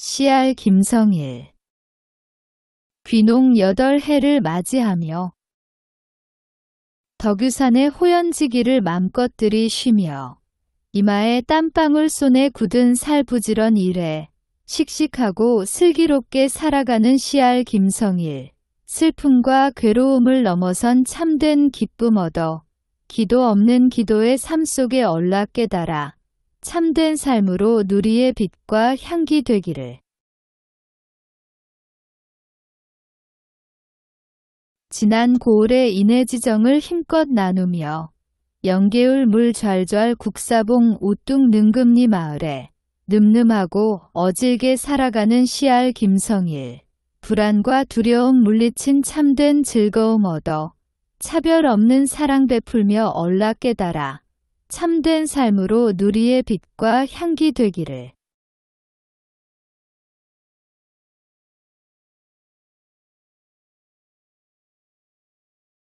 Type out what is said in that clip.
CR 김성일. 귀농 8해를 맞이하며 덕유산의 호연지기를 맘껏 들이쉬며 이마에 땀방울 손에 굳은 살 부지런 일에 씩씩하고 슬기롭게 살아가는 CR 김성일. 슬픔과 괴로움을 넘어선 참된 기쁨 얻어 기도 없는 기도의 삶 속에 얼라 깨달아 참된 삶으로 누리의 빛과 향기 되기를. 지난 고을의 인해 지정을 힘껏 나누며 연개울 물 좔좔 국사봉 우뚝 능금리 마을에 늠름하고 어질게 살아가는 CR 김성일. 불안과 두려움 물리친 참된 즐거움 얻어 차별 없는 사랑 베풀며 얼라 깨달아 참된 삶으로 누리의 빛과 향기 되기를.